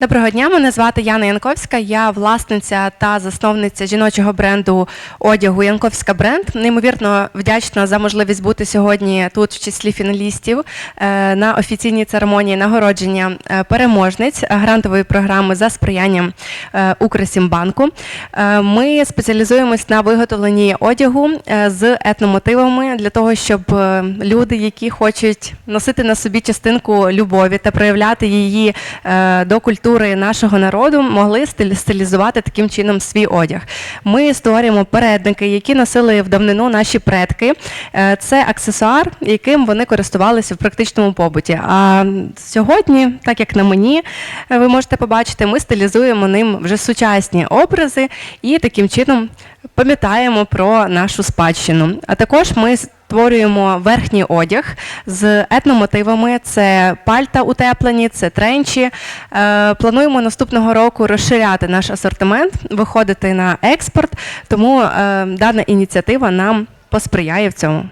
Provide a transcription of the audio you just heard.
Доброго дня, мене звати Яна Янковська. Я власниця та засновниця жіночого бренду одягу Янковська бренд. Неймовірно вдячна за можливість бути сьогодні тут в числі фіналістів е, на офіційній церемонії нагородження е, переможниць грантової програми за сприянням е, Укрсімбанку. Ми спеціалізуємось на виготовленні одягу з етномотивами для того, щоб люди, які хочуть носити на собі частинку любові та проявляти її до культури нашого народу, могли стилізувати таким чином свій одяг. Ми створюємо передники, які носили в давнину наші предки. Е, Це аксесуар, яким вони користувалися в практичному побуті. А сьогодні, так як на мені, е, ви можете побачити, ми стилізуємо ним вже сучасні образи і таким чином пам'ятаємо про нашу спадщину. А також ми створюємо верхній одяг з етномотивами. Це пальта утеплені, це тренчі. Е, Плануємо наступного року розширяти наш асортимент, виходити на експорт. Тому е, дана ініціатива нам посприяє в цьому.